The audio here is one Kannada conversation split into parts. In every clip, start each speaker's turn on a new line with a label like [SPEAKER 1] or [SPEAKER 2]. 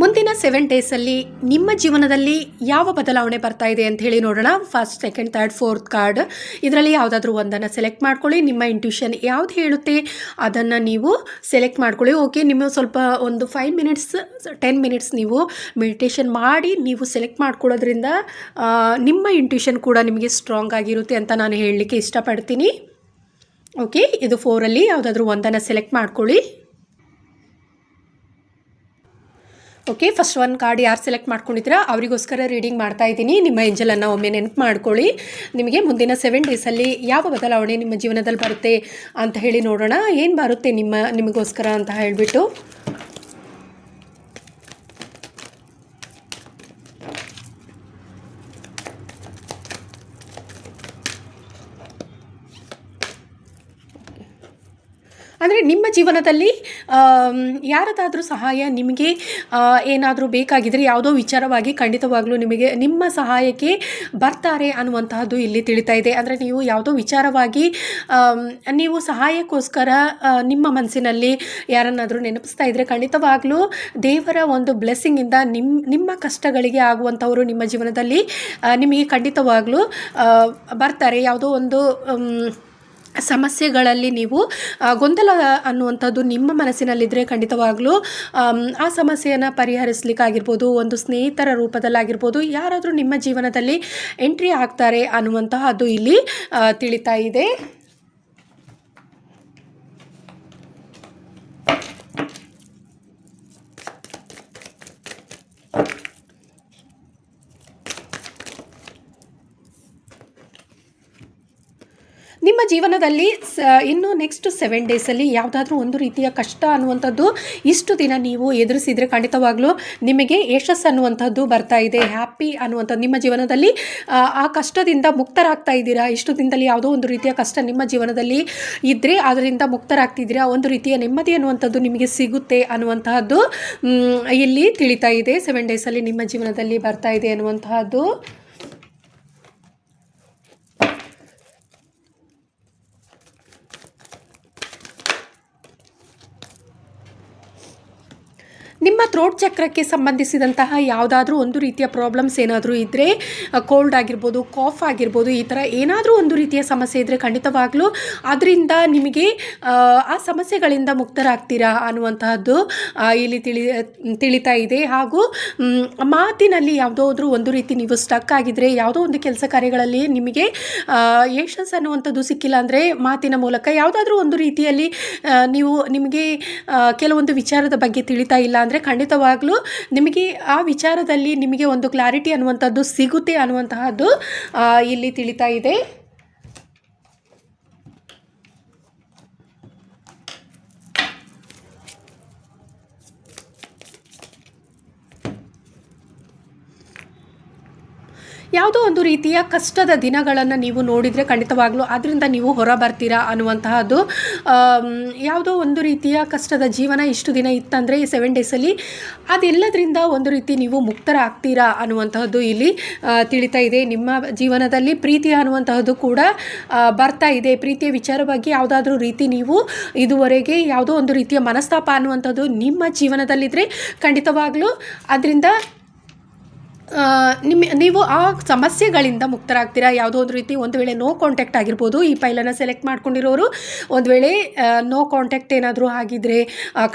[SPEAKER 1] ಮುಂದಿನ ಸೆವೆನ್ ಡೇಸಲ್ಲಿ ನಿಮ್ಮ ಜೀವನದಲ್ಲಿ ಯಾವ ಬದಲಾವಣೆ ಬರ್ತಾ ಇದೆ ಅಂತ ಹೇಳಿ ನೋಡೋಣ. First second third fourth card ಇದರಲ್ಲಿ ಯಾವುದಾದ್ರೂ ಒಂದನ್ನು ಸೆಲೆಕ್ಟ್ ಮಾಡ್ಕೊಳ್ಳಿ. ನಿಮ್ಮ ಇಂಟ್ಯೂಷನ್ ಯಾವ್ದು ಹೇಳುತ್ತೆ ಅದನ್ನು ನೀವು ಸೆಲೆಕ್ಟ್ ಮಾಡ್ಕೊಳ್ಳಿ. ಓಕೆ ನಿಮ್ಮ ಸ್ವಲ್ಪ ಒಂದು ಫೈವ್ ಮಿನಿಟ್ಸ್ ಟೆನ್ ಮಿನಿಟ್ಸ್ ನೀವು ಮೆಡಿಟೇಷನ್ ಮಾಡಿ ನೀವು ಸೆಲೆಕ್ಟ್ ಮಾಡ್ಕೊಳ್ಳೋದ್ರಿಂದ ನಿಮ್ಮ ಇಂಟ್ಯೂಷನ್ ಕೂಡ ನಿಮಗೆ ಸ್ಟ್ರಾಂಗ್ ಆಗಿರುತ್ತೆ ಅಂತ ನಾನು ಹೇಳಲಿಕ್ಕೆ ಇಷ್ಟಪಡ್ತೀನಿ. ಓಕೆ ಇದು ಫೋರಲ್ಲಿ ಯಾವುದಾದ್ರೂ ಒಂದನ್ನು ಸೆಲೆಕ್ಟ್ ಮಾಡ್ಕೊಳ್ಳಿ. ಓಕೆ ಫಸ್ಟ್ ಒನ್ ಕಾರ್ಡ್ ಯಾರು ಸೆಲೆಕ್ಟ್ ಮಾಡ್ಕೊಂಡಿದ್ದೀರಾ? ಅವರಿಗೋಸ್ಕರ ರೀಡಿಂಗ್ ಮಾಡ್ತಾ ಇದ್ದೀನಿ. ನಿಮ್ಮ ಏಂಜಲನ್ನು ಒಮ್ಮೆ ನೆನಪು ಮಾಡ್ಕೊಳ್ಳಿ. ನಿಮಗೆ ಮುಂದಿನ ಸೆವೆನ್ ಡೇಸಲ್ಲಿ ಯಾವ ಬದಲಾವಣೆ ನಿಮ್ಮ ಜೀವನದಲ್ಲಿ ಬರುತ್ತೆ ಅಂತ ಹೇಳಿ ನೋಡೋಣ. ಏನು ಬರುತ್ತೆ ನಿಮ್ಮ, ನಿಮಗೋಸ್ಕರ ಅಂತ ಹೇಳಿಬಿಟ್ಟು ಅಂದರೆ ನಿಮ್ಮ ಜೀವನದಲ್ಲಿ ಯಾರದಾದರೂ ಸಹಾಯ ನಿಮಗೆ ಏನಾದರೂ ಬೇಕಾಗಿದ್ದರೆ ಯಾವುದೋ ವಿಚಾರವಾಗಿ ಖಂಡಿತವಾಗ್ಲೂ ನಿಮಗೆ, ನಿಮ್ಮ ಸಹಾಯಕ್ಕೆ ಬರ್ತಾರೆ ಅನ್ನುವಂತಹದ್ದು ಇಲ್ಲಿ ತಿಳಿತಾ ಇದೆ. ಅಂದರೆ ನೀವು ಯಾವುದೋ ವಿಚಾರವಾಗಿ ನೀವು ಸಹಾಯಕ್ಕೋಸ್ಕರ ನಿಮ್ಮ ಮನಸ್ಸಿನಲ್ಲಿ ಯಾರನ್ನಾದರೂ ನೆನಪಿಸ್ತಾ ಇದ್ದರೆ ಖಂಡಿತವಾಗ್ಲೂ ದೇವರ ಒಂದು ಬ್ಲೆಸ್ಸಿಂಗಿಂದ ನಿಮ್ಮ ನಿಮ್ಮ ಕಷ್ಟಗಳಿಗೆ ಆಗುವಂಥವರು ನಿಮ್ಮ ಜೀವನದಲ್ಲಿ ನಿಮಗೆ ಖಂಡಿತವಾಗ್ಲೂ ಬರ್ತಾರೆ. ಯಾವುದೋ ಒಂದು ಸಮಸ್ಯೆಗಳಲ್ಲಿ ನೀವು ಗೊಂದಲ ಅನ್ನುವಂಥದ್ದು ನಿಮ್ಮ ಮನಸ್ಸಿನಲ್ಲಿದ್ದರೆ ಖಂಡಿತವಾಗ್ಲೂ ಆ ಸಮಸ್ಯೆಯನ್ನು ಪರಿಹರಿಸ್ಲಿಕ್ಕಾಗಿರ್ಬೋದು, ಒಂದು ಸ್ನೇಹಿತರ ರೂಪದಲ್ಲಾಗಿರ್ಬೋದು, ಯಾರಾದರೂ ನಿಮ್ಮ ಜೀವನದಲ್ಲಿ ಎಂಟ್ರಿ ಆಗ್ತಾರೆ ಅನ್ನುವಂತಹದ್ದು ಇಲ್ಲಿ ತಿಳಿತಾ ಇದೆ. ನಿಮ್ಮ ಜೀವನದಲ್ಲಿ ಸ ಇನ್ನು ನೆಕ್ಸ್ಟ್ ಸೆವೆನ್ ಡೇಸಲ್ಲಿ ಯಾವುದಾದ್ರೂ ಒಂದು ರೀತಿಯ ಕಷ್ಟ ಅನ್ನುವಂಥದ್ದು ಇಷ್ಟು ದಿನ ನೀವು ಎದುರಿಸಿದರೆ ಖಂಡಿತವಾಗ್ಲೂ ನಿಮಗೆ ಯಶಸ್ಸು ಅನ್ನುವಂಥದ್ದು ಬರ್ತಾ ಇದೆ ಹ್ಯಾಪಿ ಅನ್ನುವಂಥದ್ದು ನಿಮ್ಮ ಜೀವನದಲ್ಲಿ ಆ, ಕಷ್ಟದಿಂದ ಮುಕ್ತರಾಗ್ತಾ ಇದ್ದೀರಾ? ಇಷ್ಟು ದಿನದಲ್ಲಿ ಯಾವುದೋ ಒಂದು ರೀತಿಯ ಕಷ್ಟ ನಿಮ್ಮ ಜೀವನದಲ್ಲಿ ಇದ್ದರೆ ಅದರಿಂದ ಮುಕ್ತರಾಗ್ತಿದ್ದೀರಾ? ಒಂದು ರೀತಿಯ ನೆಮ್ಮದಿ ಅನ್ನುವಂಥದ್ದು ನಿಮಗೆ ಸಿಗುತ್ತೆ ಅನ್ನುವಂತಹದ್ದು ಇಲ್ಲಿ ತಿಳಿತಾ ಇದೆ. ಸೆವೆನ್ ಡೇಸಲ್ಲಿ ನಿಮ್ಮ ಜೀವನದಲ್ಲಿ ಬರ್ತಾ ಇದೆ ಅನ್ನುವಂತಹದ್ದು ನಿಮ್ಮ ಥ್ರೋಟ್ ಚಕ್ರಕ್ಕೆ ಸಂಬಂಧಿಸಿದಂತಹ ಯಾವುದಾದ್ರೂ ಒಂದು ರೀತಿಯ ಪ್ರಾಬ್ಲಮ್ಸ್ ಏನಾದರೂ ಇದ್ದರೆ ಕೋಲ್ಡ್ ಆಗಿರ್ಬೋದು ಕಾಫ್ ಆಗಿರ್ಬೋದು ಈ ಥರ ಏನಾದರೂ ಒಂದು ರೀತಿಯ ಸಮಸ್ಯೆ ಇದ್ದರೆ ಖಂಡಿತವಾಗಲೂ ಅದರಿಂದ ನಿಮಗೆ ಆ, ಸಮಸ್ಯೆಗಳಿಂದ ಮುಕ್ತರಾಗ್ತೀರಾ ಅನ್ನುವಂತಹದ್ದು ಇಲ್ಲಿ ತಿಳಿ ತಿಳಿತಾ ಇದೆ. ಹಾಗೂ ಮಾತಿನಲ್ಲಿ ಯಾವುದಾದ್ರೂ ಒಂದು ರೀತಿ ನೀವು ಸ್ಟಕ್ ಆಗಿದ್ದರೆ ಯಾವುದೋ ಒಂದು ಕೆಲಸ ಕಾರ್ಯಗಳಲ್ಲಿ ನಿಮಗೆ ಯಶಸ್ ಅನ್ನುವಂಥದ್ದು ಸಿಕ್ಕಿಲ್ಲ ಅಂದರೆ ಮಾತಿನ ಮೂಲಕ ಯಾವುದಾದ್ರೂ ಒಂದು ರೀತಿಯಲ್ಲಿ ನೀವು ನಿಮಗೆ ಕೆಲವೊಂದು ವಿಚಾರದ ಬಗ್ಗೆ ತಿಳಿತಾ ಇಲ್ಲ ಅಂದರೆ ಖಂಡಿತವಾಗ್ಲೂ ನಿಮಗೆ ಆ ವಿಚಾರದಲ್ಲಿ ನಿಮಗೆ ಒಂದು ಕ್ಲಾರಿಟಿ ಅನ್ನುವಂಥದ್ದು ಸಿಗುತ್ತೆ ಅನ್ನುವಂತಹದ್ದು ಇಲ್ಲಿ ತಿಳಿತಾ ಇದೆ. ಯಾವುದೋ ಒಂದು ರೀತಿಯ ಕಷ್ಟದ ದಿನಗಳನ್ನು ನೀವು ನೋಡಿದರೆ ಖಂಡಿತವಾಗ್ಲೂ ಅದರಿಂದ ನೀವು ಹೊರ ಬರ್ತೀರಾ ಅನ್ನುವಂತಹದ್ದು ಯಾವುದೋ ಒಂದು ರೀತಿಯ ಕಷ್ಟದ ಜೀವನ ಇಷ್ಟು ದಿನ ಇತ್ತಂದರೆ ಈ ಸೆವೆನ್ ಡೇಸಲ್ಲಿ ಅದೆಲ್ಲದರಿಂದ ಒಂದು ರೀತಿ ನೀವು ಮುಕ್ತರಾಗ್ತೀರಾ ಅನ್ನುವಂತಹದ್ದು ಇಲ್ಲಿ ತಿಳಿತಾ ಇದೆ. ನಿಮ್ಮ ಜೀವನದಲ್ಲಿ ಪ್ರೀತಿ ಅನ್ನುವಂತಹದ್ದು ಕೂಡ ಬರ್ತಾ ಇದೆ. ಪ್ರೀತಿಯ ವಿಚಾರವಾಗಿ ಯಾವುದಾದ್ರೂ ರೀತಿ ನೀವು ಇದುವರೆಗೆ ಯಾವುದೋ ಒಂದು ರೀತಿಯ ಮನಸ್ತಾಪ ಅನ್ನುವಂಥದ್ದು ನಿಮ್ಮ ಜೀವನದಲ್ಲಿದ್ದರೆ ಖಂಡಿತವಾಗ್ಲೂ ಅದರಿಂದ ನಿಮ್ಮ, ನೀವು ಆ ಸಮಸ್ಯೆಗಳಿಂದ ಮುಕ್ತರಾಗ್ತೀರಾ? ಯಾವುದೋ ಒಂದು ರೀತಿ ಒಂದು ವೇಳೆ ನೋ ಕಾಂಟ್ಯಾಕ್ಟ್ ಆಗಿರ್ಬೋದು, ಈ ಫೈಲನ್ನು ಸೆಲೆಕ್ಟ್ ಮಾಡ್ಕೊಂಡಿರೋರು, ಒಂದು ವೇಳೆ ನೋ ಕಾಂಟ್ಯಾಕ್ಟ್ ಏನಾದರೂ ಆಗಿದ್ದರೆ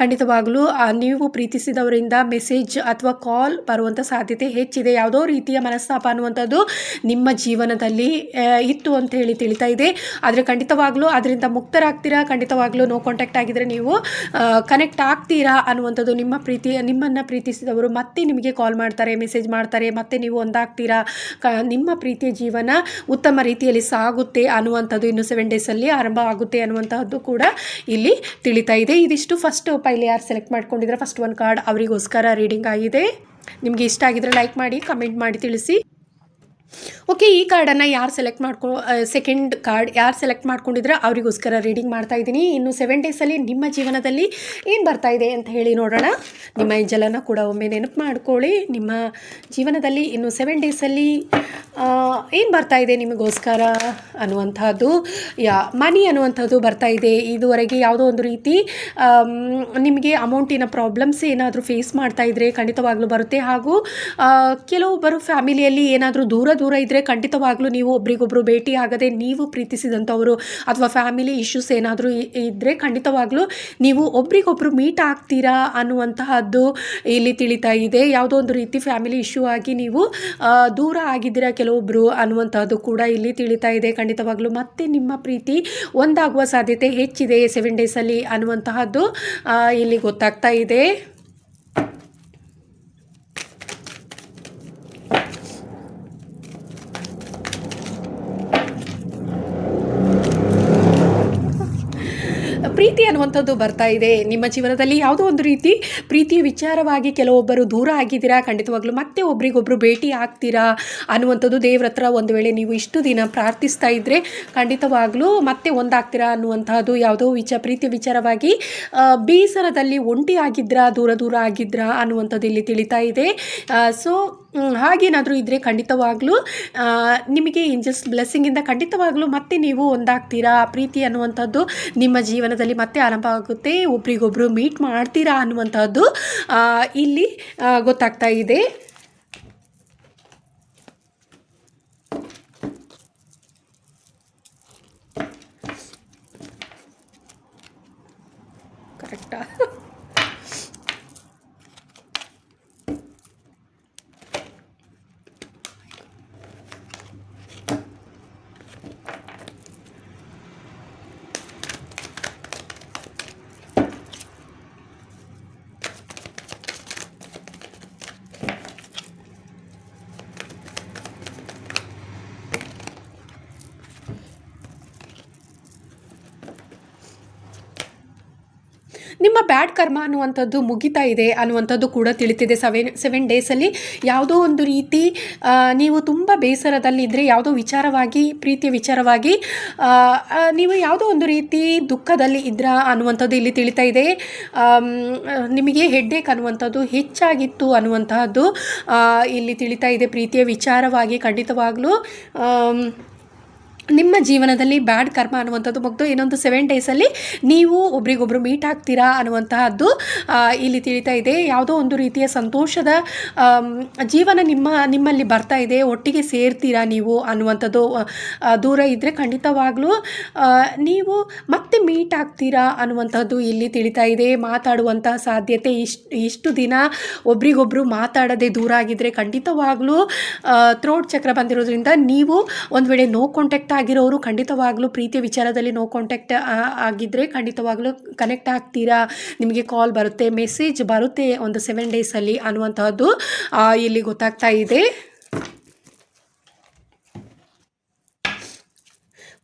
[SPEAKER 1] ಖಂಡಿತವಾಗಲೂ ನೀವು ಪ್ರೀತಿಸಿದವರಿಂದ ಮೆಸೇಜ್ ಅಥವಾ ಕಾಲ್ ಬರುವಂಥ ಸಾಧ್ಯತೆ ಹೆಚ್ಚಿದೆ. ಯಾವುದೋ ರೀತಿಯ ಮನಸ್ತಾಪ ಅನ್ನುವಂಥದ್ದು ನಿಮ್ಮ ಜೀವನದಲ್ಲಿ ಇತ್ತು ಅಂತ ಹೇಳಿ ತಿಳಿತಾ ಇದೆ. ಆದರೆ ಖಂಡಿತವಾಗ್ಲೂ ಅದರಿಂದ ಮುಕ್ತರಾಗ್ತೀರಾ? ಖಂಡಿತವಾಗ್ಲೂ ನೋ ಕಾಂಟ್ಯಾಕ್ಟ್ ಆಗಿದ್ದರೆ ನೀವು ಕನೆಕ್ಟ್ ಆಗ್ತೀರಾ ಅನ್ನುವಂಥದ್ದು ನಿಮ್ಮ ಪ್ರೀತಿ ನಿಮ್ಮನ್ನು ಪ್ರೀತಿಸಿದವರು ಮತ್ತೆ ನಿಮಗೆ ಕಾಲ್ ಮಾಡ್ತಾರೆ ಮೆಸೇಜ್ ಮಾಡ್ತಾರೆ. ಮತ್ತೆ ನೀವು ಒಂದಾಗ್ತೀರಾ? ಕ, ನಿಮ್ಮ ಪ್ರೀತಿಯ ಜೀವನ ಉತ್ತಮ ರೀತಿಯಲ್ಲಿ ಸಾಗುತ್ತೆ ಅನ್ನುವಂಥದ್ದು ಇನ್ನು ಸೆವೆನ್ ಡೇಸಲ್ಲಿ ಆರಂಭ ಆಗುತ್ತೆ ಅನ್ನುವಂತಹದ್ದು ಕೂಡ ಇಲ್ಲಿ ತಿಳಿತಾ ಇದೆ. ಇದಿಷ್ಟು ಫಸ್ಟ್ ಪೈಲೆ ಯಾರು ಸೆಲೆಕ್ಟ್ ಮಾಡ್ಕೊಂಡಿದ್ರೆ ಫಸ್ಟ್ ಒನ್ ಕಾರ್ಡ್ ಅವರಿಗೋಸ್ಕರ ರೀಡಿಂಗ್ ಆಗಿದೆ. ನಿಮಗೆ ಇಷ್ಟ ಆಗಿದ್ರೆ ಲೈಕ್ ಮಾಡಿ ಕಮೆಂಟ್ ಮಾಡಿ ತಿಳಿಸಿ. ಓಕೆ ಈ ಕಾರ್ಡನ್ನು ಯಾರು ಸೆಲೆಕ್ಟ್ ಮಾಡ್ಕೊ ಸೆಕೆಂಡ್ ಕಾರ್ಡ್ ಯಾರು ಸೆಲೆಕ್ಟ್ ಮಾಡ್ಕೊಂಡಿದ್ರೆ ಅವರಿಗೋಸ್ಕರ ರೀಡಿಂಗ್ ಮಾಡ್ತಾ ಇದ್ದೀನಿ. ಇನ್ನು ಸೆವೆನ್ ಡೇಸಲ್ಲಿ ನಿಮ್ಮ ಜೀವನದಲ್ಲಿ ಏನು ಬರ್ತಾ ಇದೆ ಅಂತ ಹೇಳಿ ನೋಡೋಣ. ನಿಮ್ಮ ಏಂಜಲನ್ನು ಕೂಡ ಒಮ್ಮೆ ನೆನಪು ಮಾಡ್ಕೊಳ್ಳಿ. ನಿಮ್ಮ ಜೀವನದಲ್ಲಿ ಇನ್ನು ಸೆವೆನ್ ಡೇಸಲ್ಲಿ ಏನು ಬರ್ತಾ ಇದೆ ನಿಮಗೋಸ್ಕರ ಅನ್ನುವಂಥದ್ದು, ಯಾ ಮನಿ ಅನ್ನುವಂಥದ್ದು ಬರ್ತಾ ಇದೆ. ಇದುವರೆಗೆ ಯಾವುದೋ ಒಂದು ರೀತಿ ನಿಮಗೆ ಅಮೌಂಟಿನ ಪ್ರಾಬ್ಲಮ್ಸ್ ಏನಾದರೂ ಫೇಸ್ ಮಾಡ್ತಾ ಇದ್ದರೆ ಖಂಡಿತವಾಗ್ಲೂ ಬರುತ್ತೆ. ಹಾಗೂ ಕೆಲವೊಬ್ಬರು ಫ್ಯಾಮಿಲಿಯಲ್ಲಿ ಏನಾದರೂ ದೂರ ದೂರ ಇದ್ದರೆ ಖಂಡಿತವಾಗ್ಲೂ ನೀವು ಒಬ್ರಿಗೊಬ್ರು ಭೇಟಿ ಆಗದೆ ನೀವು ಪ್ರೀತಿಸಿದಂಥವರು ಅಥವಾ ಫ್ಯಾಮಿಲಿ ಇಶ್ಯೂಸ್ ಏನಾದರೂ ಇದ್ದರೆ ಖಂಡಿತವಾಗ್ಲೂ ನೀವು ಒಬ್ರಿಗೊಬ್ರು ಮೀಟ್ ಆಗ್ತೀರಾ ಅನ್ನುವಂತಹದ್ದು ಇಲ್ಲಿ ತಿಳಿತಾ ಇದೆ. ಯಾವುದೋ ಒಂದು ರೀತಿ ಫ್ಯಾಮಿಲಿ ಇಶ್ಯೂ ಆಗಿ ನೀವು ದೂರ ಆಗಿದ್ದೀರಾ ಕೆಲವೊಬ್ಬರು ಅನ್ನುವಂಥದ್ದು ಕೂಡ ಇಲ್ಲಿ ತಿಳಿತಾ ಇದೆ. ಖಂಡಿತವಾಗ್ಲೂ ಮತ್ತೆ ನಿಮ್ಮ ಪ್ರೀತಿ ಒಂದಾಗುವ ಸಾಧ್ಯತೆ ಹೆಚ್ಚಿದೆ ಸೆವೆನ್ ಡೇಸಲ್ಲಿ ಅನ್ನುವಂತಹದ್ದು ಇಲ್ಲಿ ಗೊತ್ತಾಗ್ತಾ ಇದೆ. ಪ್ರೀತಿ ಅನ್ನುವಂಥದ್ದು ಬರ್ತಾ ಇದೆ. ನಿಮ್ಮ ಜೀವನದಲ್ಲಿ ಯಾವುದೋ ಒಂದು ರೀತಿ ಪ್ರೀತಿಯ ವಿಚಾರವಾಗಿ ಕೆಲವೊಬ್ಬರು ದೂರ ಆಗಿದ್ದೀರಾ? ಖಂಡಿತವಾಗ್ಲೂ ಮತ್ತೆ ಒಬ್ರಿಗೊಬ್ರು ಭೇಟಿ ಆಗ್ತೀರಾ? ಅನ್ನುವಂಥದ್ದು ದೇವ್ರ ಹತ್ರ ಒಂದು ವೇಳೆ ನೀವು ಇಷ್ಟು ದಿನ ಪ್ರಾರ್ಥಿಸ್ತಾ ಇದ್ದರೆ ಖಂಡಿತವಾಗ್ಲೂ ಮತ್ತೆ ಒಂದಾಗ್ತೀರಾ? ಅನ್ನುವಂಥದ್ದು ಯಾವುದೋ ವಿಚ ಪ್ರೀತಿ ವಿಚಾರವಾಗಿ ಬೇಸರದಲ್ಲಿ ಒಂಟಿ ಆಗಿದ್ರಾ? ದೂರ ದೂರ ಆಗಿದ್ರಾ? ಅನ್ನುವಂಥದ್ದು ಇಲ್ಲಿ ತಿಳಿತಾ ಇದೆ. ಸೊ ಹಾಗೇನಾದರೂ ಇದ್ದರೆ ಖಂಡಿತವಾಗ್ಲೂ ನಿಮಗೆ ಏಂಜಲ್ಸ್ ಬ್ಲೆಸ್ಸಿಂಗಿಂದ ಖಂಡಿತವಾಗ್ಲೂ ಮತ್ತೆ ನೀವು ಒಂದಾಗ್ತೀರಾ? ಪ್ರೀತಿ ಅನ್ನುವಂಥದ್ದು ನಿಮ್ಮ ಜೀವನದಲ್ಲಿ ಮತ್ತೆ ಆರಂಭ ಆಗುತ್ತೆ. ಒಬ್ರಿಗೊಬ್ರು ಮೀಟ್ ಮಾಡ್ತೀರಾ ಅನ್ನುವಂಥದ್ದು ಇಲ್ಲಿ ಗೊತ್ತಾಗ್ತಾ ಇದೆ. ಕರೆಕ್ಟಾ ನಿಮ್ಮ ಬ್ಯಾಡ್ ಕರ್ಮ ಅನ್ನುವಂಥದ್ದು ಮುಗಿತಾ ಇದೆ ಅನ್ನುವಂಥದ್ದು ಕೂಡ ತಿಳಿತಿದೆ ಸೆವೆನ್ ಸೆವೆನ್ ಡೇಸಲ್ಲಿ ಯಾವುದೋ ಒಂದು ರೀತಿ ನೀವು ತುಂಬ ಬೇಸರದಲ್ಲಿದ್ದರೆ ಯಾವುದೋ ವಿಚಾರವಾಗಿ, ಪ್ರೀತಿಯ ವಿಚಾರವಾಗಿ ನೀವು ಯಾವುದೋ ಒಂದು ರೀತಿ ದುಃಖದಲ್ಲಿ ಇದ್ರ ಅನ್ನುವಂಥದ್ದು ಇಲ್ಲಿ ತಿಳಿತಾ ಇದೆ. ನಿಮಗೆ ಹೆಡ್ಡೇಕ್ ಅನ್ನುವಂಥದ್ದು ಹೆಚ್ಚಾಗಿತ್ತು ಅನ್ನುವಂತಹದ್ದು ಇಲ್ಲಿ ತಿಳಿತಾ ಇದೆ. ಪ್ರೀತಿಯ ವಿಚಾರವಾಗಿ ಖಂಡಿತವಾಗ್ಲೂ ನಿಮ್ಮ ಜೀವನದಲ್ಲಿ ಬ್ಯಾಡ್ ಕರ್ಮ ಅನ್ನುವಂಥದ್ದು ಮುಗ್ದು ಇನ್ನೊಂದು ಸೆವೆನ್ ಡೇಸಲ್ಲಿ ನೀವು ಒಬ್ರಿಗೊಬ್ರು ಮೀಟ್ ಆಗ್ತೀರಾ ಅನ್ನುವಂತಹದ್ದು ಇಲ್ಲಿ ತಿಳಿತಾ ಇದೆ. ಯಾವುದೋ ಒಂದು ರೀತಿಯ ಸಂತೋಷದ ಜೀವನ ನಿಮ್ಮ, ನಿಮ್ಮಲ್ಲಿ ಬರ್ತಾ ಇದೆ, ಒಟ್ಟಿಗೆ ಸೇರ್ತೀರಾ ನೀವು ಅನ್ನುವಂಥದ್ದು ದೂರ ಇದ್ದರೆ ಖಂಡಿತವಾಗ್ಲೂ ನೀವು ಮತ್ತೆ ಮೀಟ್ ಆಗ್ತೀರಾ ಅನ್ನುವಂಥದ್ದು ಇಲ್ಲಿ ತಿಳಿತಾ ಇದೆ. ಮಾತಾಡುವಂತಹ ಸಾಧ್ಯತೆ ಇಷ್ಟು ಇಷ್ಟು ದಿನ ಒಬ್ರಿಗೊಬ್ರು ಮಾತಾಡದೆ ದೂರ ಆಗಿದ್ದರೆ ಖಂಡಿತವಾಗ್ಲೂ ಥ್ರೋಟ್ ಚಕ್ರ ಬಂದಿರೋದ್ರಿಂದ ನೀವು ಒಂದು ವೇಳೆ ನೋ ಕಾಂಟ್ಯಾಕ್ಟ್ ಆಗಿರೋರು ಖಂಡಿತವಾಗ್ಲೂ ಪ್ರೀತಿಯ ವಿಚಾರದಲ್ಲಿ ನೋ ಕಾಂಟ್ಯಾಕ್ಟ್ ಆಗಿದ್ದರೆ ಖಂಡಿತವಾಗ್ಲೂ ಕನೆಕ್ಟ್ ಆಗ್ತೀರಾ? ನಿಮಗೆ ಕಾಲ್ ಬರುತ್ತೆ ಮೆಸೇಜ್ ಬರುತ್ತೆ ಒಂದು ಸೆವೆನ್ ಡೇಸಲ್ಲಿ ಅನ್ನುವಂಥದ್ದು ಇಲ್ಲಿ ಗೊತ್ತಾಗ್ತಾ ಇದೆ.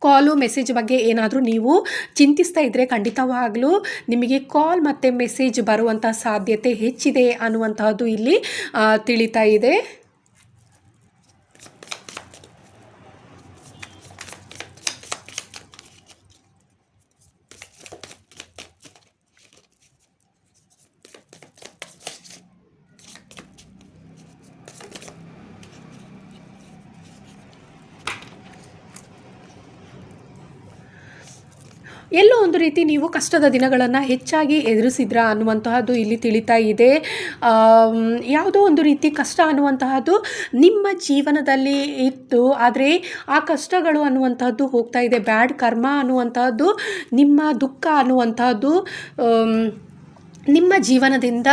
[SPEAKER 1] ಕಾಲು ಮೆಸೇಜ್ ಬಗ್ಗೆ ಏನಾದರೂ ನೀವು ಚಿಂತಿಸ್ತಾ ಇದ್ದರೆ ಖಂಡಿತವಾಗಲೂ ನಿಮಗೆ ಕಾಲ್ ಮತ್ತು ಮೆಸೇಜ್ ಬರುವಂಥ ಸಾಧ್ಯತೆ ಹೆಚ್ಚಿದೆ ಅನ್ನುವಂತಹದ್ದು ಇಲ್ಲಿ ತಿಳಿತಾ ಇದೆ ಎಲ್ಲೋ ಒಂದು ರೀತಿ ನೀವು ಕಷ್ಟದ ದಿನಗಳನ್ನು ಹೆಚ್ಚಾಗಿ ಎದುರಿಸಿದ್ರಾ ಅನ್ನುವಂತಹದ್ದು ಇಲ್ಲಿ ತಿಳಿತಾ ಇದೆ. ಯಾವುದೋ ಒಂದು ರೀತಿ ಕಷ್ಟ ಅನ್ನುವಂತಹದ್ದು ನಿಮ್ಮ ಜೀವನದಲ್ಲಿ ಇತ್ತು. ಆದರೆ ಆ ಕಷ್ಟಗಳು ಅನ್ನುವಂತಹದ್ದು ಹೋಗ್ತಾ ಇದೆ. ಬ್ಯಾಡ್ ಕರ್ಮ ಅನ್ನುವಂಥದ್ದು ನಿಮ್ಮ ದುಃಖ ಅನ್ನುವಂಥದ್ದು ನಿಮ್ಮ ಜೀವನದಿಂದ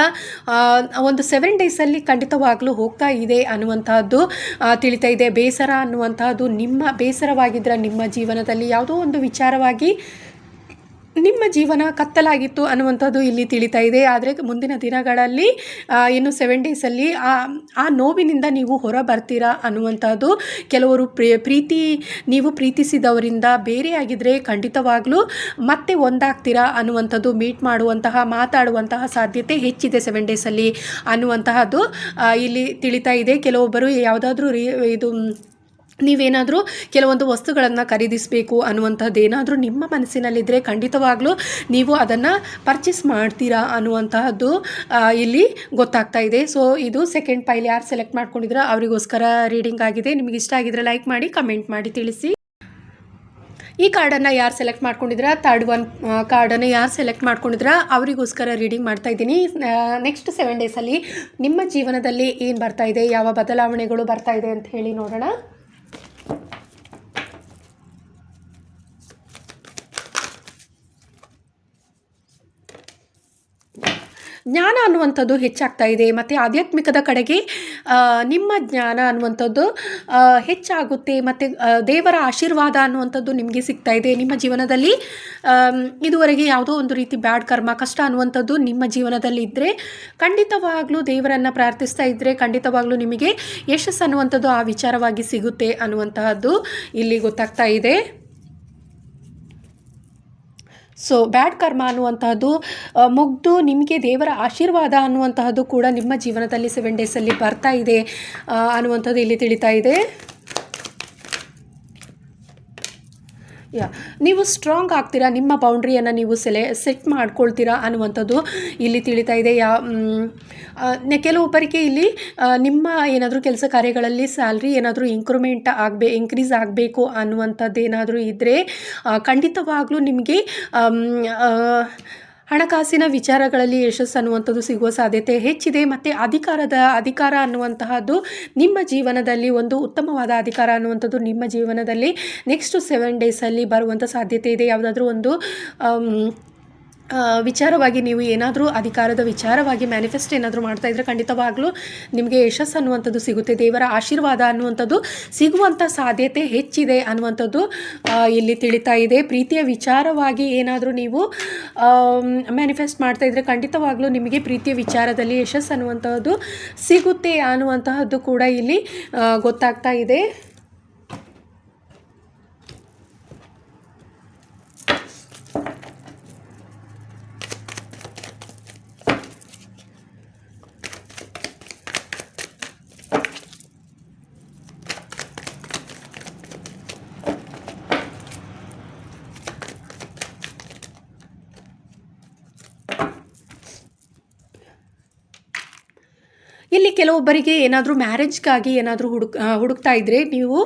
[SPEAKER 1] ಒಂದು ಸೆವೆನ್ ಡೇಸಲ್ಲಿ ಖಂಡಿತವಾಗಲೂ ಹೋಗ್ತಾ ಇದೆ ಅನ್ನುವಂತಹದ್ದು ತಿಳಿತಾ ಇದೆ. ಬೇಸರ ಅನ್ನುವಂಥದ್ದು ನಿಮ್ಮ ಬೇಸರವಾಗಿದ್ದರೆ ನಿಮ್ಮ ಜೀವನದಲ್ಲಿ ಯಾವುದೋ ಒಂದು ವಿಚಾರವಾಗಿ ನಿಮ್ಮ ಜೀವನ ಕತ್ತಲಾಗಿತ್ತು ಅನ್ನುವಂಥದ್ದು ಇಲ್ಲಿ ತಿಳಿತಾ ಇದೆ. ಆದರೆ ಮುಂದಿನ ದಿನಗಳಲ್ಲಿ ಇನ್ನು ಸೆವೆನ್ ಡೇಸಲ್ಲಿ ಆ ಆ ನೋವಿನಿಂದ ನೀವು ಹೊರ ಬರ್ತೀರಾ ಅನ್ನುವಂಥದ್ದು ಕೆಲವರು ಪ್ರೀ- ಪ್ರೀತಿ, ನೀವು ಪ್ರೀತಿಸಿದವರಿಂದ ಬೇರೆಯಾಗಿದ್ದರೆ ಖಂಡಿತವಾಗ್ಲೂ ಮತ್ತೆ ಒಂದಾಗ್ತೀರಾ ಅನ್ನುವಂಥದ್ದು ಮೀಟ್ ಮಾಡುವಂತಹ, ಮಾತಾಡುವಂತಹ ಸಾಧ್ಯತೆ ಹೆಚ್ಚಿದೆ ಸೆವೆನ್ ಡೇಸಲ್ಲಿ ಅನ್ನುವಂತಹದ್ದು ಇಲ್ಲಿ ತಿಳಿತಾ ಇದೆ. ಕೆಲವೊಬ್ಬರು ಯಾವುದಾದ್ರೂ ರೀ, ಇದು ನೀವೇನಾದರೂ ಕೆಲವೊಂದು ವಸ್ತುಗಳನ್ನು ಖರೀದಿಸಬೇಕು ಅನ್ನುವಂಥದ್ದು ಏನಾದರೂ ನಿಮ್ಮ ಮನಸ್ಸಿನಲ್ಲಿದ್ದರೆ ಖಂಡಿತವಾಗ್ಲೂ ನೀವು ಅದನ್ನು ಪರ್ಚೇಸ್ ಮಾಡ್ತೀರಾ ಅನ್ನುವಂತಹದ್ದು ಇಲ್ಲಿ ಗೊತ್ತಾಗ್ತಾ ಇದೆ. ಸೊ ಇದು ಸೆಕೆಂಡ್ ಪೈಲ್ ಯಾರು ಸೆಲೆಕ್ಟ್ ಮಾಡ್ಕೊಂಡಿದ್ರೆ ಅವರಿಗೋಸ್ಕರ ರೀಡಿಂಗ್ ಆಗಿದೆ. ನಿಮಗೆ ಇಷ್ಟ ಆಗಿದ್ರೆ ಲೈಕ್ ಮಾಡಿ ಕಮೆಂಟ್ ಮಾಡಿ ತಿಳಿಸಿ. ಈ ಕಾರ್ಡನ್ನು ಯಾರು ಸೆಲೆಕ್ಟ್ ಮಾಡ್ಕೊಂಡಿದ್ರ? ತರ್ಡ್ ಒನ್ ಕಾರ್ಡನ್ನು ಯಾರು ಸೆಲೆಕ್ಟ್ ಮಾಡ್ಕೊಂಡಿದ್ರ? ಅವರಿಗೋಸ್ಕರ ರೀಡಿಂಗ್ ಮಾಡ್ತಾ ಇದ್ದೀನಿ. ನೆಕ್ಸ್ಟ್ ಸೆವೆನ್ ಡೇಸಲ್ಲಿ ನಿಮ್ಮ ಜೀವನದಲ್ಲಿ ಏನು ಬರ್ತಾ ಇದೆ? ಯಾವ ಬದಲಾವಣೆಗಳು ಬರ್ತಾ ಇದೆ ಅಂತ ಹೇಳಿ ನೋಡೋಣ. ಜ್ಞಾನ ಅನ್ನುವಂಥದ್ದು ಹೆಚ್ಚಾಗ್ತಾ ಇದೆ. ಮತ್ತು ಆಧ್ಯಾತ್ಮಿಕದ ಕಡೆಗೆ ನಿಮ್ಮ ಜ್ಞಾನ ಅನ್ನುವಂಥದ್ದು ಹೆಚ್ಚಾಗುತ್ತೆ. ಮತ್ತು ದೇವರ ಆಶೀರ್ವಾದ ಅನ್ನುವಂಥದ್ದು ನಿಮಗೆ ಸಿಗ್ತಾ ಇದೆ. ನಿಮ್ಮ ಜೀವನದಲ್ಲಿ ಇದುವರೆಗೆ ಯಾವುದೋ ಒಂದು ರೀತಿ ಬ್ಯಾಡ್ ಕರ್ಮ, ಕಷ್ಟ ಅನ್ನುವಂಥದ್ದು ನಿಮ್ಮ ಜೀವನದಲ್ಲಿ ಇದ್ದರೆ ಖಂಡಿತವಾಗ್ಲೂ ದೇವರನ್ನು ಪ್ರಾರ್ಥಿಸ್ತಾ ಇದ್ದರೆ ಖಂಡಿತವಾಗ್ಲೂ ನಿಮಗೆ ಯಶಸ್ಸು ಅನ್ನುವಂಥದ್ದು ಆ ವಿಚಾರವಾಗಿ ಸಿಗುತ್ತೆ ಅನ್ನುವಂತಹದ್ದು ಇಲ್ಲಿ ಗೊತ್ತಾಗ್ತಾ ಇದೆ. ಸೊ ಬ್ಯಾಡ್ ಕರ್ಮ ಅನ್ನುವಂತಹದ್ದು ಮುಗಿದು ನಿಮಗೆ ದೇವರ ಆಶೀರ್ವಾದ ಅನ್ನುವಂತಹದ್ದು ಕೂಡ ನಿಮ್ಮ ಜೀವನದಲ್ಲಿ ಸೆವೆನ್ ಡೇಸಲ್ಲಿ ಬರ್ತಾ ಇದೆ ಅನ್ನುವಂಥದ್ದು ಇಲ್ಲಿ ತಿಳಿತಾ ಇದೆ. ಯಾ ನೀವು ಸ್ಟ್ರಾಂಗ್ ಆಗ್ತೀರಾ? ನಿಮ್ಮ ಬೌಂಡ್ರಿಯನ್ನು ನೀವು ಸೆಲೆ ಸೆಟ್ ಮಾಡ್ಕೊಳ್ತೀರಾ ಅನ್ನುವಂಥದ್ದು ಇಲ್ಲಿ ತಿಳಿತಾ ಇದೆ. ಯಾ ಕೆಲವೊಬ್ಬರಿಗೆ ಇಲ್ಲಿ ನಿಮ್ಮ ಏನಾದರೂ ಕೆಲಸ ಕಾರ್ಯಗಳಲ್ಲಿ ಸ್ಯಾಲ್ರಿ ಏನಾದರೂ ಇಂಕ್ರೂಮೆಂಟ್ ಆಗಬೇ ಇನ್ಕ್ರೀಸ್ ಆಗಬೇಕು ಅನ್ನುವಂಥದ್ದು ಏನಾದರೂ ಇದ್ದರೆ ಖಂಡಿತವಾಗಲೂ ನಿಮಗೆ ಹಣಕಾಸಿನ ವಿಚಾರಗಳಲ್ಲಿ ಯಶಸ್ಸು ಅನ್ನುವಂಥದ್ದು ಸಿಗುವ ಸಾಧ್ಯತೆ ಹೆಚ್ಚಿದೆ, ಮತ್ತು ಅಧಿಕಾರದ ಅಧಿಕಾರ ಅನ್ನುವಂತಹದ್ದು ನಿಮ್ಮ ಜೀವನದಲ್ಲಿ ಒಂದು ಉತ್ತಮವಾದ ಅಧಿಕಾರ ಅನ್ನುವಂಥದ್ದು ನಿಮ್ಮ ಜೀವನದಲ್ಲಿ ನೆಕ್ಸ್ಟ್ ಸೆವೆನ್ ಡೇಸಲ್ಲಿ ಬರುವಂಥ ಸಾಧ್ಯತೆ ಇದೆ. ಯಾವುದಾದ್ರೂ ಒಂದು ವಿಚಾರವಾಗಿ ನೀವು ಏನಾದರೂ ಅಧಿಕಾರದ ವಿಚಾರವಾಗಿ ಮ್ಯಾನಿಫೆಸ್ಟ್ ಏನಾದರೂ ಮಾಡ್ತಾ ಇದ್ರೆ ಖಂಡಿತವಾಗ್ಲೂ ನಿಮಗೆ ಯಶಸ್ಸು ಅನ್ನುವಂಥದ್ದು ಸಿಗುತ್ತೆ. ದೇವರ ಆಶೀರ್ವಾದ ಅನ್ನುವಂಥದ್ದು ಸಿಗುವಂಥ ಸಾಧ್ಯತೆ ಹೆಚ್ಚಿದೆ ಅನ್ನುವಂಥದ್ದು ಇಲ್ಲಿ ತಿಳಿತಾ ಇದೆ. ಪ್ರೀತಿಯ ವಿಚಾರವಾಗಿ ಏನಾದರೂ ನೀವು ಮ್ಯಾನಿಫೆಸ್ಟ್ ಮಾಡ್ತಾ ಇದ್ರೆ ಖಂಡಿತವಾಗ್ಲೂ ನಿಮಗೆ ಪ್ರೀತಿಯ ವಿಚಾರದಲ್ಲಿ ಯಶಸ್ಸು ಅನ್ನುವಂಥದ್ದು ಸಿಗುತ್ತೆ ಅನ್ನುವಂತಹದ್ದು ಕೂಡ ಇಲ್ಲಿ ಗೊತ್ತಾಗ್ತಾ ಇದೆ. ಕೆಲವೊಬ್ಬರಿಗೆ ಏನಾದರೂ ಮ್ಯಾರೇಜ್ಗಾಗಿ ಏನಾದರೂ ಹುಡುಕ್ ಹುಡುಕ್ತಾ ಇದ್ದರೆ ನೀವು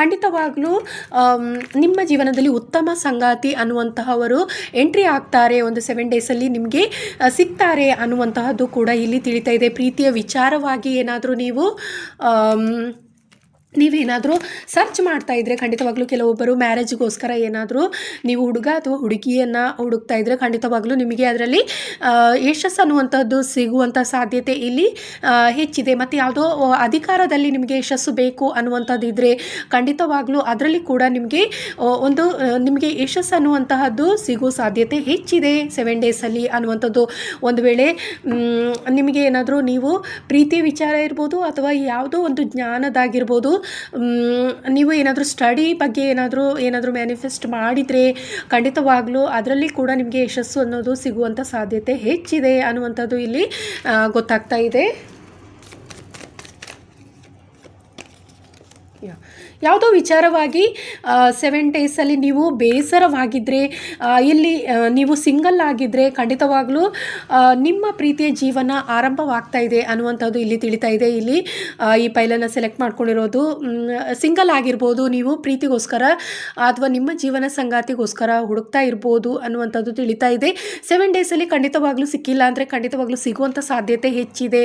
[SPEAKER 1] ಖಂಡಿತವಾಗಲೂ ನಿಮ್ಮ ಜೀವನದಲ್ಲಿ ಉತ್ತಮ ಸಂಗಾತಿ ಅನ್ನುವಂತಹವರು ಎಂಟ್ರಿ ಆಗ್ತಾರೆ. ಒಂದು ಸೆವೆನ್ ಡೇಸಲ್ಲಿ ನಿಮಗೆ ಸಿಗ್ತಾರೆ ಅನ್ನುವಂತಹದ್ದು ಕೂಡ ಇಲ್ಲಿ ತಿಳಿತಾ ಇದೆ. ಪ್ರೀತಿಯ ವಿಚಾರವಾಗಿ ಏನಾದರೂ ನೀವು ನೀವೇನಾದರೂ ಸರ್ಚ್ ಮಾಡ್ತಾ ಇದ್ದರೆ ಖಂಡಿತವಾಗ್ಲೂ ಕೆಲವೊಬ್ಬರು ಮ್ಯಾರೇಜ್ಗೋಸ್ಕರ ಏನಾದರೂ ನೀವು ಹುಡುಗ ಅಥವಾ ಹುಡುಗಿಯನ್ನು ಹುಡುಕ್ತಾ ಇದ್ದರೆ ಖಂಡಿತವಾಗ್ಲೂ ನಿಮಗೆ ಅದರಲ್ಲಿ ಯಶಸ್ಸು ಅನ್ನುವಂಥದ್ದು ಸಿಗುವಂಥ ಸಾಧ್ಯತೆ ಇಲ್ಲಿ ಹೆಚ್ಚಿದೆ. ಮತ್ತು ಯಾವುದೋ ಅಧಿಕಾರದಲ್ಲಿ ನಿಮಗೆ ಯಶಸ್ಸು ಬೇಕು ಅನ್ನುವಂಥದ್ದು ಇದ್ದರೆ ಖಂಡಿತವಾಗ್ಲೂ ಅದರಲ್ಲಿ ಕೂಡ ನಿಮಗೆ ಒಂದು ನಿಮಗೆ ಯಶಸ್ಸು ಅನ್ನುವಂತಹದ್ದು ಸಿಗುವ ಸಾಧ್ಯತೆ ಹೆಚ್ಚಿದೆ ಸೆವೆನ್ ಡೇಸಲ್ಲಿ ಅನ್ನುವಂಥದ್ದು. ಒಂದು ವೇಳೆ ನಿಮಗೆ ಏನಾದರೂ ನೀವು ಪ್ರೀತಿ ವಿಚಾರ ಇರ್ಬೋದು ಅಥವಾ ಯಾವುದೋ ಒಂದು ಜ್ಞಾನದಾಗಿರ್ಬೋದು ನೀವು ಏನಾದರೂ ಸ್ಟಡಿ ಬಗ್ಗೆ ಏನಾದರೂ ಏನಾದರೂ ಮ್ಯಾನಿಫೆಸ್ಟ್ ಮಾಡಿದರೆ ಖಂಡಿತವಾಗ್ಲೂ ಅದರಲ್ಲಿ ಕೂಡ ನಿಮಗೆ ಯಶಸ್ಸು ಅನ್ನೋದು ಸಿಗುವಂಥ ಸಾಧ್ಯತೆ ಹೆಚ್ಚಿದೆ ಅನ್ನುವಂಥದ್ದು ಇಲ್ಲಿ ಗೊತ್ತಾಗ್ತಾ ಇದೆ. ಯಾವುದೋ ವಿಚಾರವಾಗಿ ಸೆವೆನ್ ಡೇಸಲ್ಲಿ ನೀವು ಬೇಸರವಾಗಿದ್ದರೆ ಇಲ್ಲಿ ನೀವು ಸಿಂಗಲ್ ಆಗಿದ್ದರೆ ಖಂಡಿತವಾಗಲೂ ನಿಮ್ಮ ಪ್ರೀತಿಯ ಜೀವನ ಆರಂಭವಾಗ್ತಾ ಇದೆ ಅನ್ನುವಂಥದ್ದು ಇಲ್ಲಿ ತಿಳಿತಾ ಇದೆ. ಇಲ್ಲಿ ಈ ಪೈಲನ್ನು ಸೆಲೆಕ್ಟ್ ಮಾಡ್ಕೊಂಡಿರೋದು ಸಿಂಗಲ್ ಆಗಿರ್ಬೋದು, ನೀವು ಪ್ರೀತಿಗೋಸ್ಕರ ಅಥವಾ ನಿಮ್ಮ ಜೀವನ ಸಂಗಾತಿಗೋಸ್ಕರ ಹುಡುಕ್ತಾ ಇರ್ಬೋದು ಅನ್ನುವಂಥದ್ದು ತಿಳಿತಾ ಇದೆ. ಸೆವೆನ್ ಡೇಸಲ್ಲಿ ಖಂಡಿತವಾಗ್ಲೂ ಸಿಕ್ಕಿಲ್ಲ ಅಂದರೆ ಖಂಡಿತವಾಗ್ಲೂ ಸಿಗುವಂಥ ಸಾಧ್ಯತೆ ಹೆಚ್ಚಿದೆ.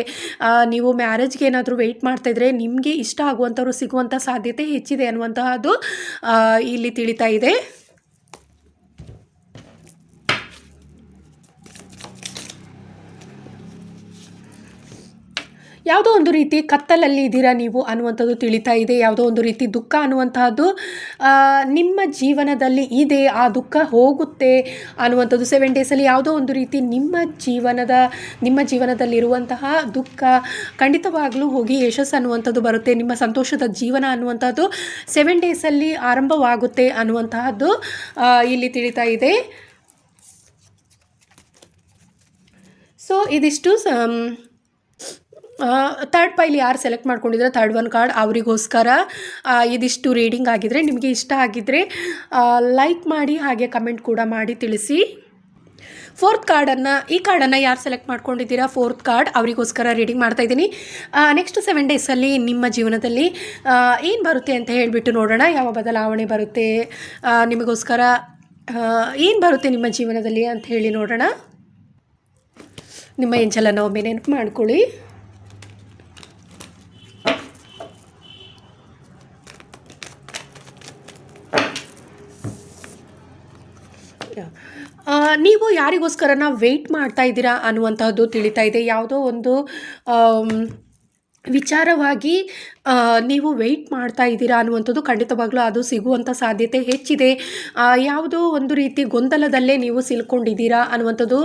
[SPEAKER 1] ನೀವು ಮ್ಯಾರೇಜ್ಗೆ ಏನಾದರೂ ವೆಯ್ಟ್ ಮಾಡ್ತಾ ಇದ್ರೆ ನಿಮಗೆ ಇಷ್ಟ ಆಗುವಂಥವ್ರು ಸಿಗುವಂಥ ಸಾಧ್ಯತೆ ಹೆಚ್ಚಿದೆ ಅನ್ನುವಂತಹದ್ದು ಇಲ್ಲಿ ತಿಳಿತಾ ಇದೆ. ಯಾವುದೋ ಒಂದು ರೀತಿ ಕತ್ತಲಲ್ಲಿ ಇದ್ದೀರಾ ನೀವು ಅನ್ನುವಂಥದ್ದು ತಿಳಿತಾ ಇದೆ. ಯಾವುದೋ ಒಂದು ರೀತಿ ದುಃಖ ಅನ್ನುವಂತಹದ್ದು ನಿಮ್ಮ ಜೀವನದಲ್ಲಿ ಇದೆ, ಆ ದುಃಖ ಹೋಗುತ್ತೆ ಅನ್ನುವಂಥದ್ದು. ಸೆವೆನ್ ಡೇಸಲ್ಲಿ ಯಾವುದೋ ಒಂದು ರೀತಿ ನಿಮ್ಮ ಜೀವನದ, ನಿಮ್ಮ ಜೀವನದಲ್ಲಿರುವಂತಹ ದುಃಖ ಖಂಡಿತವಾಗ್ಲೂ ಹೋಗಿ ಯಶಸ್ಸು ಅನ್ನುವಂಥದ್ದು ಬರುತ್ತೆ. ನಿಮ್ಮ ಸಂತೋಷದ ಜೀವನ ಅನ್ನುವಂಥದ್ದು ಸೆವೆನ್ ಡೇಸಲ್ಲಿ ಆರಂಭವಾಗುತ್ತೆ ಅನ್ನುವಂತಹದ್ದು ಇಲ್ಲಿ ತಿಳಿತಾ ಇದೆ. ಸೊ ಇದಿಷ್ಟು ತರ್ಡ್ ಪೈಲಿ ಯಾರು ಸೆಲೆಕ್ಟ್ ಮಾಡ್ಕೊಂಡಿದ್ರೆ ತರ್ಡ್ ಒನ್ ಕಾರ್ಡ್ ಅವರಿಗೋಸ್ಕರ ಇದಿಷ್ಟು ರೀಡಿಂಗ್ ಆಗಿದ್ರೆ, ನಿಮಗೆ ಇಷ್ಟ ಆಗಿದ್ದರೆ ಲೈಕ್ ಮಾಡಿ ಹಾಗೆ ಕಮೆಂಟ್ ಕೂಡ ಮಾಡಿ ತಿಳಿಸಿ. ಫೋರ್ತ್ ಕಾರ್ಡನ್ನು ಈ ಕಾರ್ಡನ್ನು ಯಾರು ಸೆಲೆಕ್ಟ್ ಮಾಡ್ಕೊಂಡಿದ್ದೀರಾ? ಫೋರ್ತ್ ಕಾರ್ಡ್ ಅವರಿಗೋಸ್ಕರ ರೀಡಿಂಗ್ ಮಾಡ್ತಾ ಇದ್ದೀನಿ. ನೆಕ್ಸ್ಟ್ ಸೆವೆನ್ ಡೇಸಲ್ಲಿ ನಿಮ್ಮ ಜೀವನದಲ್ಲಿ ಏನು ಬರುತ್ತೆ ಅಂತ ಹೇಳಿಬಿಟ್ಟು ನೋಡೋಣ. ಯಾವ ಬದಲಾವಣೆ ಬರುತ್ತೆ? ನಿಮಗೋಸ್ಕರ ಏನು ಬರುತ್ತೆ ನಿಮ್ಮ ಜೀವನದಲ್ಲಿ ಅಂತ ಹೇಳಿ ನೋಡೋಣ. ನಿಮ್ಮ ಎಂಜಲನ್ನು ಒಮ್ಮೆ ನೆನಪು ಮಾಡ್ಕೊಳ್ಳಿ. ನೀವು ಯಾರಿಗೋಸ್ಕರನ ವೆಯ್ಟ್ ಮಾಡ್ತಾ ಇದ್ದೀರಾ ಅನ್ನುವಂತಹದ್ದು ತಿಳಿತಾ ಇದೆ. ಯಾವುದೋ ಒಂದು ವಿಚಾರವಾಗಿ ನೀವು ವೆಯ್ಟ್ ಮಾಡ್ತಾ ಇದ್ದೀರಾ ಅನ್ನುವಂಥದ್ದು ಖಂಡಿತವಾಗ್ಲೂ ಅದು ಸಿಗುವಂಥ ಸಾಧ್ಯತೆ ಹೆಚ್ಚಿದೆ. ಯಾವುದೋ ಒಂದು ರೀತಿ ಗೊಂದಲದಲ್ಲೇ ನೀವು ಸಿಲ್ಕೊಂಡಿದ್ದೀರಾ ಅನ್ನುವಂಥದ್ದು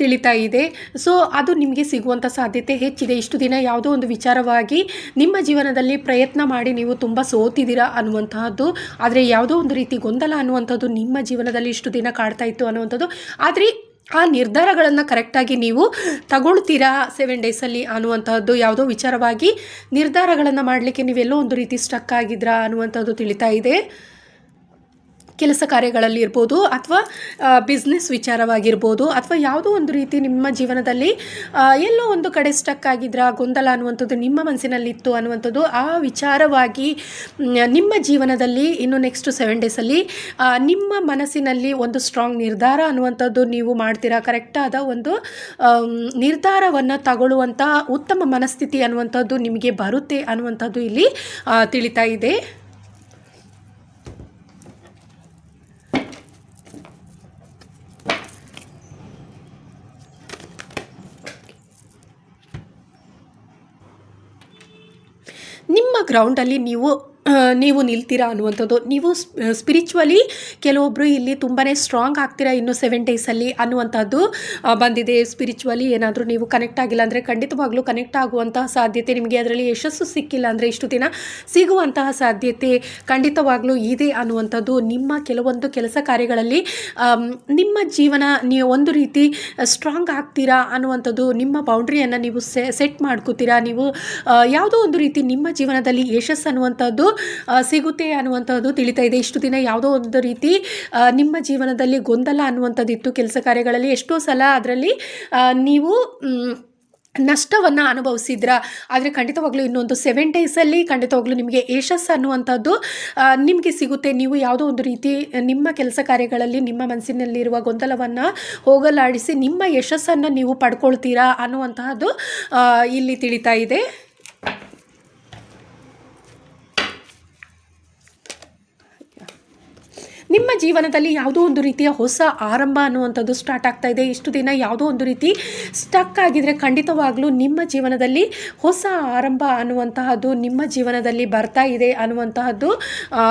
[SPEAKER 1] ತಿಳಿತಾ ಇದೆ. ಸೊ ಅದು ನಿಮಗೆ ಸಿಗುವಂಥ ಸಾಧ್ಯತೆ ಹೆಚ್ಚಿದೆ. ಇಷ್ಟು ದಿನ ಯಾವುದೋ ಒಂದು ವಿಚಾರವಾಗಿ ನಿಮ್ಮ ಜೀವನದಲ್ಲಿ ಪ್ರಯತ್ನ ಮಾಡಿ ನೀವು ತುಂಬ ಸೋತಿದ್ದೀರಾ ಅನ್ನುವಂತಹದ್ದು, ಆದರೆ ಯಾವುದೋ ಒಂದು ರೀತಿ ಗೊಂದಲ ಅನ್ನುವಂಥದ್ದು ನಿಮ್ಮ ಜೀವನದಲ್ಲಿ ಇಷ್ಟು ದಿನ ಕಾಡ್ತಾ ಇತ್ತು ಅನ್ನುವಂಥದ್ದು, ಆದರೆ ಆ ನಿರ್ಧಾರಗಳನ್ನು ಕರೆಕ್ಟಾಗಿ ನೀವು ತಗೊಳ್ತೀರಾ? ಸೆವೆನ್ ಡೇಸಲ್ಲಿ ಅನ್ನುವಂಥದ್ದು ಯಾವುದೋ ವಿಚಾರವಾಗಿ ನಿರ್ಧಾರಗಳನ್ನು ಮಾಡಲಿಕ್ಕೆ ನೀವೆಲ್ಲೋ ಒಂದು ರೀತಿ ಸ್ಟಕ್ ಆಗಿದ್ರಾ ಅನ್ನುವಂಥದ್ದು ತಿಳಿತಾ ಇದೆ. ಕೆಲಸ ಕಾರ್ಯಗಳಲ್ಲಿ ಇರ್ಬೋದು ಅಥವಾ ಬಿಸ್ನೆಸ್ ವಿಚಾರವಾಗಿರ್ಬೋದು ಅಥವಾ ಯಾವುದೋ ಒಂದು ರೀತಿ ನಿಮ್ಮ ಜೀವನದಲ್ಲಿ ಎಲ್ಲೋ ಒಂದು ಕಡೆ ಸ್ಟಕ್ ಆಗಿದ್ರ, ಗೊಂದಲ ಅನ್ನುವಂಥದ್ದು ನಿಮ್ಮ ಮನಸ್ಸಿನಲ್ಲಿತ್ತು ಅನ್ನುವಂಥದ್ದು, ಆ ವಿಚಾರವಾಗಿ ನಿಮ್ಮ ಜೀವನದಲ್ಲಿ ಇನ್ನು ನೆಕ್ಸ್ಟ್ ಸೆವೆನ್ ಡೇಸಲ್ಲಿ ನಿಮ್ಮ ಮನಸ್ಸಿನಲ್ಲಿ ಒಂದು ಸ್ಟ್ರಾಂಗ್ ನಿರ್ಧಾರ ಅನ್ನುವಂಥದ್ದು ನೀವು ಮಾಡ್ತೀರಾ? ಕರೆಕ್ಟಾದ ಒಂದು ನಿರ್ಧಾರವನ್ನು ತಗೊಳ್ಳುವಂಥ ಉತ್ತಮ ಮನಸ್ಥಿತಿ ಅನ್ನುವಂಥದ್ದು ನಿಮಗೆ ಬರುತ್ತೆ ಅನ್ನುವಂಥದ್ದು ಇಲ್ಲಿ ತಿಳಿತಾ ಇದೆ ನಿಮ್ಮ ಗ್ರೌಂಡಲ್ಲಿ ನೀವು ನೀವು ನಿಲ್ತೀರಾ ಅನ್ನುವಂಥದ್ದು. ನೀವು ಸ್ಪಿರಿಚುವಲಿ ಕೆಲವೊಬ್ಬರು ಇಲ್ಲಿ ತುಂಬಾ ಸ್ಟ್ರಾಂಗ್ ಆಗ್ತೀರಾ ಇನ್ನು ಸೆವೆನ್ ಡೇಸಲ್ಲಿ ಅನ್ನುವಂಥದ್ದು ಬಂದಿದೆ. ಸ್ಪಿರಿಚುವಲಿ ಏನಾದರೂ ನೀವು ಕನೆಕ್ಟ್ ಆಗಿಲ್ಲ ಅಂದರೆ ಖಂಡಿತವಾಗ್ಲೂ ಕನೆಕ್ಟ್ ಆಗುವಂತಹ ಸಾಧ್ಯತೆ ನಿಮಗೆ ಅದರಲ್ಲಿ ಯಶಸ್ಸು ಸಿಕ್ಕಿಲ್ಲ ಅಂದರೆ ಇಷ್ಟು ದಿನ ಸಿಗುವಂತಹ ಸಾಧ್ಯತೆ ಖಂಡಿತವಾಗ್ಲೂ ಇದೆ ಅನ್ನುವಂಥದ್ದು. ನಿಮ್ಮ ಕೆಲವೊಂದು ಕೆಲಸ ಕಾರ್ಯಗಳಲ್ಲಿ ನಿಮ್ಮ ಜೀವನ ನೀವು ಒಂದು ರೀತಿ ಸ್ಟ್ರಾಂಗ್ ಆಗ್ತೀರಾ ಅನ್ನುವಂಥದ್ದು, ನಿಮ್ಮ ಬೌಂಡ್ರಿಯನ್ನು ನೀವು ಸೆಟ್ ಮಾಡ್ಕೋತೀರಾ. ನೀವು ಯಾವುದೋ ಒಂದು ರೀತಿ ನಿಮ್ಮ ಜೀವನದಲ್ಲಿ ಯಶಸ್ಸು ಅನ್ನುವಂಥದ್ದು ಸಿಗುತ್ತೆ ಅನ್ನುವಂಥದ್ದು ತಿಳಿತಾ ಇದೆ. ಇಷ್ಟು ದಿನ ಯಾವುದೋ ಒಂದು ರೀತಿ ನಿಮ್ಮ ಜೀವನದಲ್ಲಿ ಗೊಂದಲ ಅನ್ನುವಂಥದ್ದಿತ್ತು ಕೆಲಸ ಕಾರ್ಯಗಳಲ್ಲಿ. ಎಷ್ಟೋ ಸಲ ಅದರಲ್ಲಿ ನೀವು ನಷ್ಟವನ್ನು ಅನುಭವಿಸಿದ್ರ? ಆದರೆ ಖಂಡಿತವಾಗ್ಲೂ ಇನ್ನೊಂದು ಸೆವೆನ್ ಡೇಸಲ್ಲಿ ಖಂಡಿತವಾಗ್ಲೂ ನಿಮಗೆ ಯಶಸ್ಸು ಅನ್ನುವಂಥದ್ದು ನಿಮಗೆ ಸಿಗುತ್ತೆ. ನೀವು ಯಾವುದೋ ಒಂದು ರೀತಿ, ನಿಮ್ಮ ಕೆಲಸ ಕಾರ್ಯಗಳಲ್ಲಿ ನಿಮ್ಮ ಮನಸ್ಸಿನಲ್ಲಿರುವ ಗೊಂದಲವನ್ನು ಹೋಗಲಾಡಿಸಿ ನಿಮ್ಮ ಯಶಸ್ಸನ್ನು ನೀವು ಪಡ್ಕೊಳ್ತೀರಾ ಅನ್ನುವಂತಹದ್ದು ಇಲ್ಲಿ ತಿಳಿತಾ ಇದೆ. ನಿಮ್ಮ ಜೀವನದಲ್ಲಿ ಯಾವುದೋ ಒಂದು ರೀತಿಯ ಹೊಸ ಆರಂಭ ಅನ್ನುವಂಥದ್ದು ಸ್ಟಾರ್ಟ್ ಆಗ್ತಾ ಇದೆ. ಇಷ್ಟು ದಿನ ಯಾವುದೋ ಒಂದು ರೀತಿ ಸ್ಟಕ್ ಆಗಿದ್ರೆ ಖಂಡಿತವಾಗ್ಲೂ ನಿಮ್ಮ ಜೀವನದಲ್ಲಿ ಹೊಸ ಆರಂಭ ಅನ್ನುವಂತಹದ್ದು ನಿಮ್ಮ ಜೀವನದಲ್ಲಿ ಬರ್ತಾ ಇದೆ ಅನ್ನುವಂತಹದ್ದು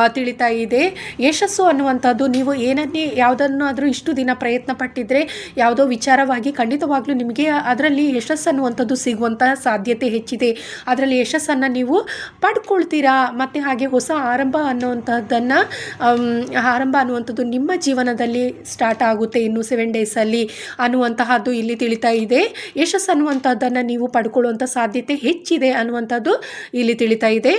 [SPEAKER 1] ತಿಳಿತಾ ಇದೆ. ಯಶಸ್ಸು ಅನ್ನುವಂಥದ್ದು ನೀವು ಏನನ್ನೇ ಯಾವುದನ್ನಾದರೂ ಇಷ್ಟು ದಿನ ಪ್ರಯತ್ನ ಪಟ್ಟಿದ್ರೆ ಯಾವುದೋ ವಿಚಾರವಾಗಿ ಖಂಡಿತವಾಗ್ಲೂ ನಿಮಗೆ ಅದರಲ್ಲಿ ಯಶಸ್ಸು ಅನ್ನುವಂಥದ್ದು ಸಿಗುವಂತಹ ಸಾಧ್ಯತೆ ಹೆಚ್ಚಿದೆ. ಅದರಲ್ಲಿ ಯಶಸ್ಸನ್ನು ನೀವು ಪಡ್ಕೊಳ್ತೀರಾ? ಮತ್ತು ಹಾಗೆ ಹೊಸ ಆರಂಭ ಅನ್ನುವಂಥದ್ದನ್ನು ಆರಂಭ ಅನ್ನುವಂಥದ್ದು ನಿಮ್ಮ ಜೀವನದಲ್ಲಿ ಸ್ಟಾರ್ಟ್ ಆಗುತ್ತೆ ಇನ್ನು ಸೆವೆನ್ ಡೇಸಲ್ಲಿ ಅನ್ನುವಂತಹದ್ದು ಇಲ್ಲಿ ತಿಳಿತಾ ಇದೆ. ಯಶಸ್ಸು ಅನ್ನುವಂಥದ್ದನ್ನು ನೀವು ಪಡ್ಕೊಳ್ಳುವಂಥ ಸಾಧ್ಯತೆ ಹೆಚ್ಚಿದೆ ಅನ್ನುವಂಥದ್ದು ಇಲ್ಲಿ ತಿಳಿತಾ ಇದೆ.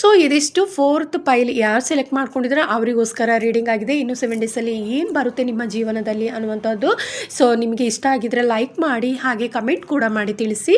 [SPEAKER 1] ಸೊ ಇದಿಷ್ಟು ಫೋರ್ತ್ ಪೈಲ್ ಯಾರು ಸೆಲೆಕ್ಟ್ ಮಾಡ್ಕೊಂಡಿದ್ರೆ ಅವರಿಗೋಸ್ಕರ ರೀಡಿಂಗ್ ಆಗಿದೆ. ಇನ್ನು ಸೆವೆನ್ ಡೇಸಲ್ಲಿ ಏನು ಬರುತ್ತೆ ನಿಮ್ಮ ಜೀವನದಲ್ಲಿ ಅನ್ನುವಂಥದ್ದು. ಸೊ ನಿಮಗೆ ಇಷ್ಟ ಆಗಿದ್ರೆ ಲೈಕ್ ಮಾಡಿ, ಹಾಗೆ ಕಮೆಂಟ್ ಕೂಡ ಮಾಡಿ ತಿಳಿಸಿ.